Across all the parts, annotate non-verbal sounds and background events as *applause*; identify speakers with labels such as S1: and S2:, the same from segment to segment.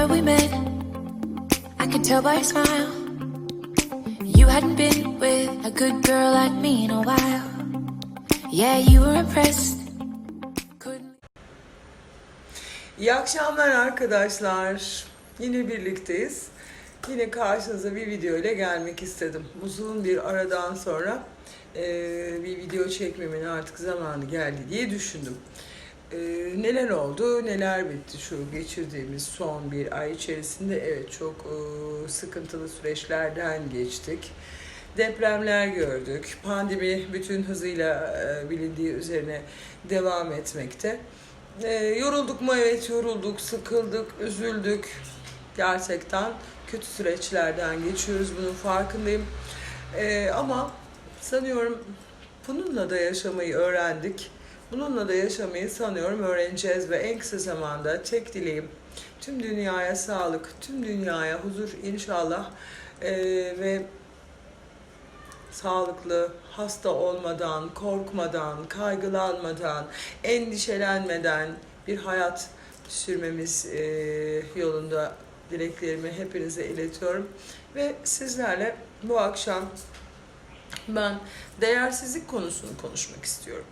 S1: Remember we met? I could tell by your smile. You hadn't been with a good girl like me in a while. Yeah, you were impressed.
S2: İyi akşamlar arkadaşlar. Yine birlikteyiz. Yine karşınıza bir video ile gelmek istedim. Uzun bir aradan sonra eee, bir video çekmemin artık zamanı geldi diye düşündüm. Eee, neler oldu, neler bitti şu geçirdiğimiz son bir ay içerisinde? Evet çok eee, sıkıntılı süreçlerden geçtik. Depremler gördük. Pandemi bütün hızıyla eee, bilindiği üzerine devam etmekte. Ee, yorulduk mu? Evet yorulduk, sıkıldık, üzüldük. Gerçekten kötü süreçlerden geçiyoruz, bunun farkındayım. Ee, ama sanıyorum bununla da yaşamayı öğrendik. Bununla da yaşamayı sanıyorum öğreneceğiz ve en kısa zamanda tek dileğim tüm dünyaya sağlık, tüm dünyaya huzur inşallah Ee, ve sağlıklı, hasta olmadan, korkmadan, kaygılanmadan, endişelenmeden bir hayat sürmemiz e, yolunda dileklerimi hepinize iletiyorum. Ve sizlerle bu akşam ben değersizlik konusunu konuşmak istiyorum.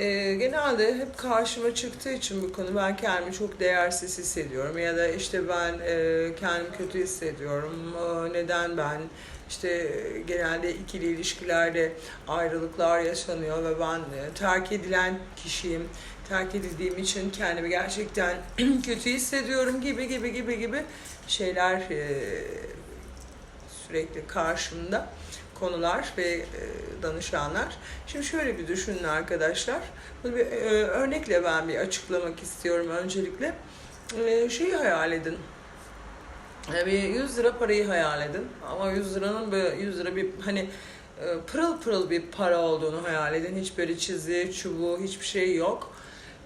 S2: E, genelde hep karşıma çıktığı için bu konu ben kendimi çok değersiz hissediyorum ya da işte ben e, kendimi kötü hissediyorum. E, neden ben işte genelde ikili ilişkilerde ayrılıklar yaşanıyor ve ben e, terk edilen kişiyim. Terk edildiğim için kendimi gerçekten *clears throat* kötü hissediyorum gibi gibi gibi gibi şeyler e, sürekli karşımda konular ve e, danışanlar. Şimdi şöyle bir düşünün arkadaşlar. Bunu bir e, örnekle ben bir açıklamak istiyorum öncelikle. E, şeyi hayal edin. Bir 100 lira parayı hayal edin. Ama 100 liranın böyle 100 lira bir hani pırıl pırıl bir para olduğunu hayal edin. Hiç böyle çizi, çubuğu, hiçbir şey yok.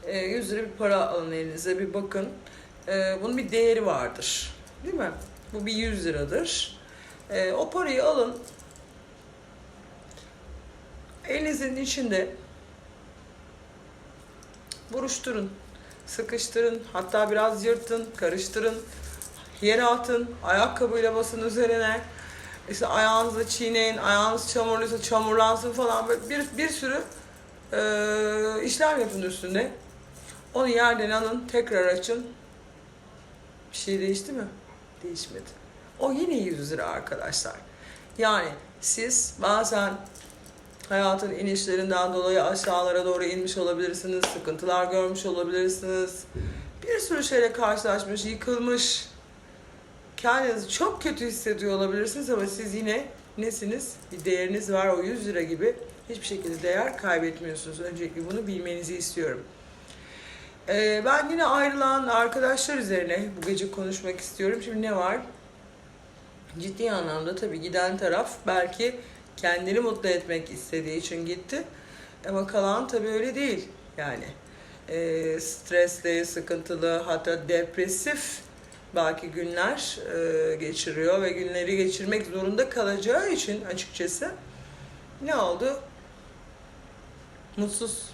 S2: E, 100 lira bir para alın elinize bir bakın. Bunun bir değeri vardır. Değil mi? Bu bir 100 liradır. O parayı alın. Elinizin içinde buruşturun, sıkıştırın, hatta biraz yırtın, karıştırın yere atın, ayakkabıyla basın üzerine. İşte ayağınızla çiğneyin, ayağınız çamurluysa çamurlansın falan böyle bir, bir sürü e, işlem yapın üstünde. Onu yerden alın, tekrar açın. Bir şey değişti mi? Değişmedi. O yine 100 lira arkadaşlar. Yani siz bazen hayatın inişlerinden dolayı aşağılara doğru inmiş olabilirsiniz, sıkıntılar görmüş olabilirsiniz. Bir sürü şeyle karşılaşmış, yıkılmış, kendinizi çok kötü hissediyor olabilirsiniz ama siz yine nesiniz? Bir değeriniz var o 100 lira gibi. Hiçbir şekilde değer kaybetmiyorsunuz. Öncelikle bunu bilmenizi istiyorum. Ee, ben yine ayrılan arkadaşlar üzerine bu gece konuşmak istiyorum. Şimdi ne var? Ciddi anlamda tabii giden taraf belki kendini mutlu etmek istediği için gitti. Ama kalan tabii öyle değil. Yani e, stresli, sıkıntılı hatta depresif belki günler e, geçiriyor ve günleri geçirmek zorunda kalacağı için açıkçası ne oldu? Mutsuz.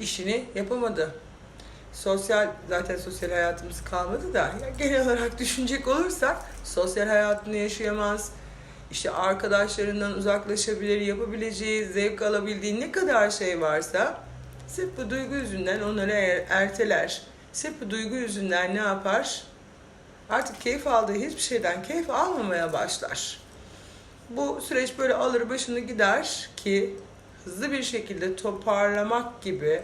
S2: işini yapamadı. Sosyal, zaten sosyal hayatımız kalmadı da ya genel olarak düşünecek olursak sosyal hayatını yaşayamaz. İşte arkadaşlarından uzaklaşabilir, yapabileceği, zevk alabildiği ne kadar şey varsa sırf bu duygu yüzünden onları er- erteler. Sırf bu duygu yüzünden ne yapar? Artık keyif aldığı hiçbir şeyden keyif almamaya başlar. Bu süreç böyle alır başını gider ki hızlı bir şekilde toparlamak gibi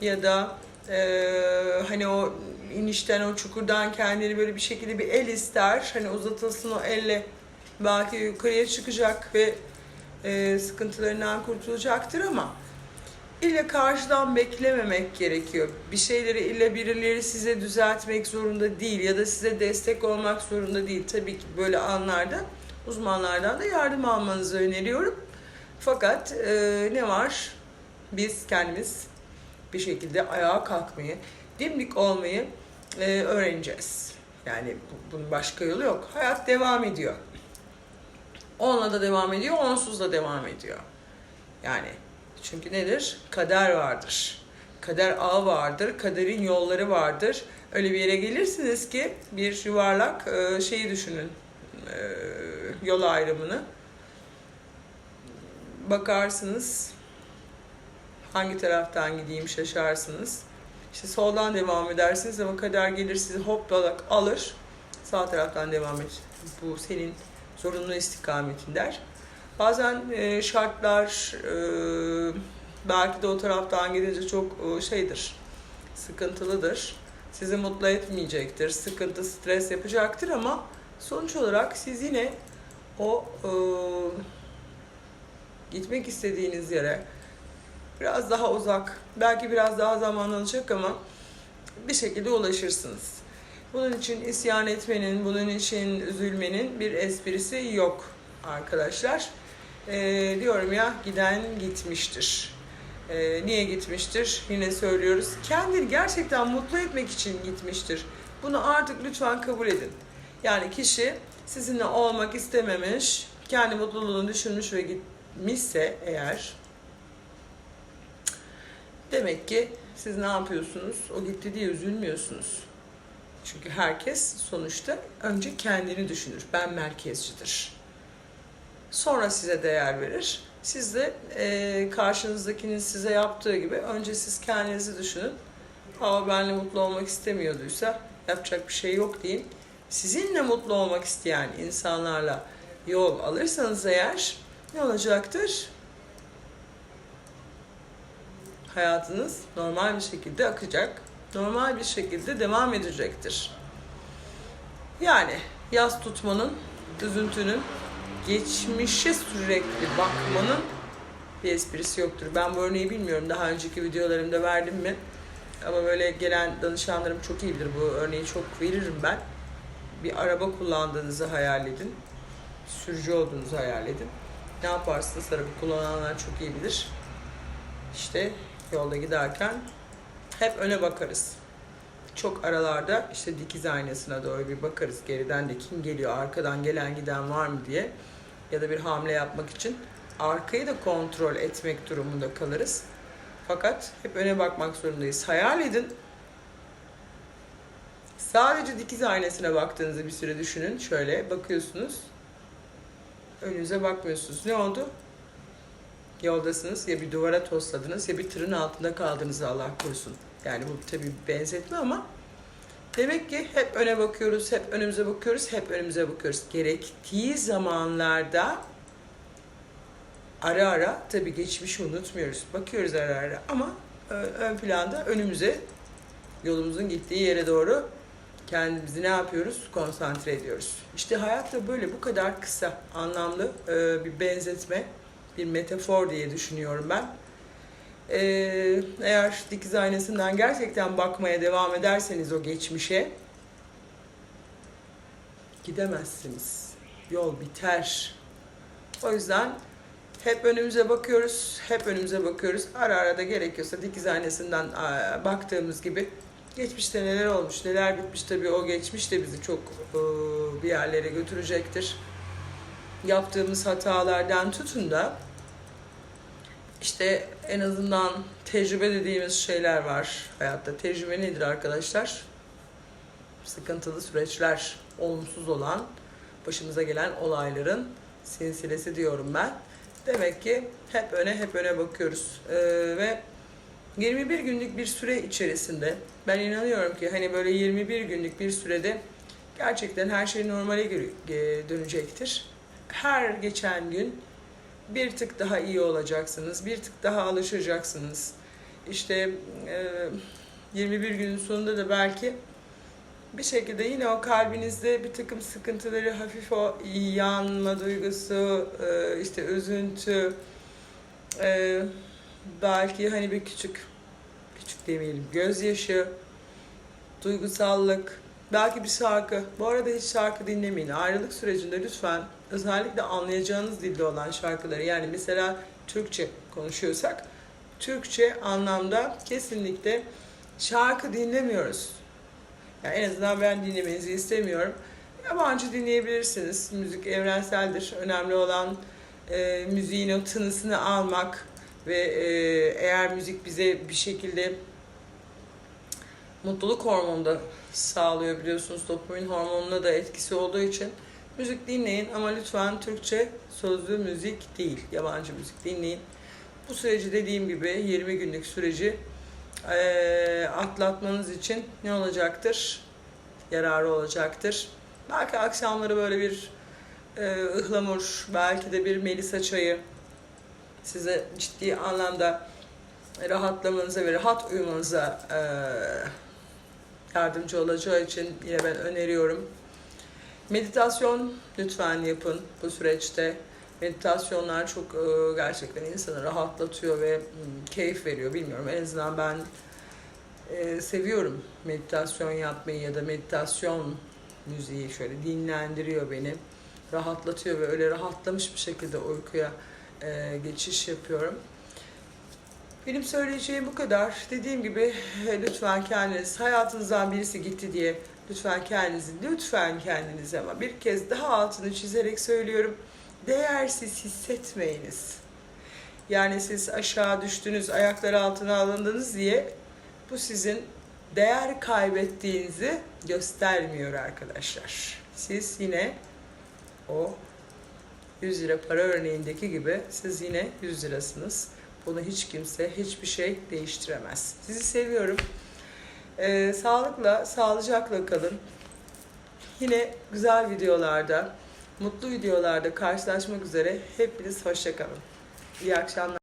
S2: ya da eee, hani o inişten o çukurdan kendini böyle bir şekilde bir el ister. Hani uzatılsın o elle belki yukarıya çıkacak ve eee, sıkıntılarından kurtulacaktır ama İlle karşıdan beklememek gerekiyor. Bir şeyleri ille birileri size düzeltmek zorunda değil ya da size destek olmak zorunda değil. Tabii ki böyle anlarda uzmanlardan da yardım almanızı öneriyorum. Fakat e, ne var? Biz kendimiz bir şekilde ayağa kalkmayı, dimdik olmayı e, öğreneceğiz. Yani bu- bunun başka yolu yok. Hayat devam ediyor. Onunla da devam ediyor, onsuz da devam ediyor. Yani çünkü nedir? Kader vardır. kader ağı vardır, kaderin yolları vardır. Öyle bir yere gelirsiniz ki bir yuvarlak e, şeyi düşünün, e, yol ayrımını. Bakarsınız, hangi taraftan gideyim şaşarsınız. İşte soldan devam edersiniz ama kader gelir sizi hoplarak alır. Sağ taraftan devam et. Bu senin zorunlu istikametin der. Bazen e, şartlar e, belki de o taraftan gidince çok e, şeydir, sıkıntılıdır. Sizi mutlu etmeyecektir, sıkıntı, stres yapacaktır ama sonuç olarak siz yine o e, gitmek istediğiniz yere biraz daha uzak, belki biraz daha zaman alacak ama bir şekilde ulaşırsınız. Bunun için isyan etmenin, bunun için üzülmenin bir esprisi yok arkadaşlar. Ee, diyorum ya giden gitmiştir. Ee, niye gitmiştir? Yine söylüyoruz. Kendini gerçekten mutlu etmek için gitmiştir. Bunu artık lütfen kabul edin. Yani kişi sizinle olmak istememiş, kendi mutluluğunu düşünmüş ve gitmişse eğer demek ki siz ne yapıyorsunuz? O gitti diye üzülmüyorsunuz. Çünkü herkes sonuçta önce kendini düşünür. Ben merkezcidir. Sonra size değer verir. Siz de e, karşınızdakinin size yaptığı gibi önce siz kendinizi düşünün. Ama benle mutlu olmak istemiyorduysa yapacak bir şey yok deyin. Sizinle mutlu olmak isteyen insanlarla yol alırsanız eğer ne olacaktır? Hayatınız normal bir şekilde akacak. Normal bir şekilde devam edecektir. Yani yaz tutmanın, üzüntünün, geçmişe sürekli bakmanın bir esprisi yoktur. Ben bu örneği bilmiyorum. Daha önceki videolarımda verdim mi? Ama böyle gelen danışanlarım çok iyidir. Bu örneği çok veririm ben. Bir araba kullandığınızı hayal edin. Sürücü olduğunuzu hayal edin. Ne yaparsınız? Araba kullananlar çok iyi bilir. İşte yolda giderken hep öne bakarız. Çok aralarda işte dikiz aynasına doğru bir bakarız. Geriden de kim geliyor, arkadan gelen giden var mı diye. Ya da bir hamle yapmak için arkayı da kontrol etmek durumunda kalırız. Fakat hep öne bakmak zorundayız. Hayal edin. Sadece dikiz aynasına baktığınızı bir süre düşünün. Şöyle bakıyorsunuz. Önünüze bakmıyorsunuz. Ne oldu? Yoldasınız ya bir duvara tosladınız ya bir tırın altında kaldınız Allah korusun. Yani bu tabii benzetme ama demek ki hep öne bakıyoruz, hep önümüze bakıyoruz, hep önümüze bakıyoruz. Gerektiği zamanlarda ara ara tabii geçmişi unutmuyoruz. Bakıyoruz ara ara ama ö- ön planda önümüze yolumuzun gittiği yere doğru kendimizi ne yapıyoruz? Konsantre ediyoruz. İşte hayat da böyle bu kadar kısa, anlamlı e, bir benzetme, bir metafor diye düşünüyorum ben. E, eğer dikiz aynasından gerçekten bakmaya devam ederseniz o geçmişe gidemezsiniz. Yol biter. O yüzden hep önümüze bakıyoruz, hep önümüze bakıyoruz. Ara ara da gerekiyorsa dikiz aynasından baktığımız gibi geçmişte neler olmuş, neler bitmiş tabii o geçmiş de bizi çok e, bir yerlere götürecektir. Yaptığımız hatalardan tutun da işte en azından tecrübe dediğimiz şeyler var hayatta. Tecrübe nedir arkadaşlar? Sıkıntılı süreçler, olumsuz olan, başımıza gelen olayların silsilesi diyorum ben. Demek ki hep öne hep öne bakıyoruz. Ee, ve 21 günlük bir süre içerisinde ben inanıyorum ki hani böyle 21 günlük bir sürede gerçekten her şey normale dönecektir. Her geçen gün bir tık daha iyi olacaksınız, bir tık daha alışacaksınız. İşte e, 21 günün sonunda da belki bir şekilde yine o kalbinizde bir takım sıkıntıları hafif o yanma duygusu, e, işte üzüntü, e, belki hani bir küçük, küçük demeyelim, gözyaşı, duygusallık, belki bir şarkı. Bu arada hiç şarkı dinlemeyin. Ayrılık sürecinde lütfen özellikle anlayacağınız dilde olan şarkıları yani mesela Türkçe konuşuyorsak Türkçe anlamda kesinlikle şarkı dinlemiyoruz. Yani en azından ben dinlemenizi istemiyorum. Yabancı dinleyebilirsiniz. Müzik evrenseldir. Önemli olan e, müziğin o tınısını almak ve e, eğer müzik bize bir şekilde mutluluk hormonu da sağlıyor biliyorsunuz. Dopamin hormonuna da etkisi olduğu için müzik dinleyin ama lütfen Türkçe sözlü müzik değil, yabancı müzik dinleyin. Bu süreci dediğim gibi 20 günlük süreci eee, atlatmanız için ne olacaktır? Yararı olacaktır. Belki akşamları böyle bir eee, ıhlamur, belki de bir melisa çayı size ciddi anlamda rahatlamanıza ve rahat uyumanıza eee, yardımcı olacağı için yine ben öneriyorum. Meditasyon lütfen yapın bu süreçte. Meditasyonlar çok e, gerçekten insanı rahatlatıyor ve mm, keyif veriyor. Bilmiyorum en azından ben e, seviyorum meditasyon yapmayı ya da meditasyon müziği şöyle dinlendiriyor beni. Rahatlatıyor ve öyle rahatlamış bir şekilde uykuya e, geçiş yapıyorum. Benim söyleyeceğim bu kadar. Dediğim gibi e, lütfen kendiniz hayatınızdan birisi gitti diye lütfen kendinizi lütfen kendinize ama bir kez daha altını çizerek söylüyorum. Değersiz hissetmeyiniz. Yani siz aşağı düştünüz, ayakları altına alındınız diye bu sizin değer kaybettiğinizi göstermiyor arkadaşlar. Siz yine o 100 lira para örneğindeki gibi siz yine 100 lirasınız. Bunu hiç kimse, hiçbir şey değiştiremez. Sizi seviyorum. Ee, sağlıkla, sağlıcakla kalın. Yine güzel videolarda, mutlu videolarda karşılaşmak üzere. Hepiniz hoşça kalın. İyi akşamlar.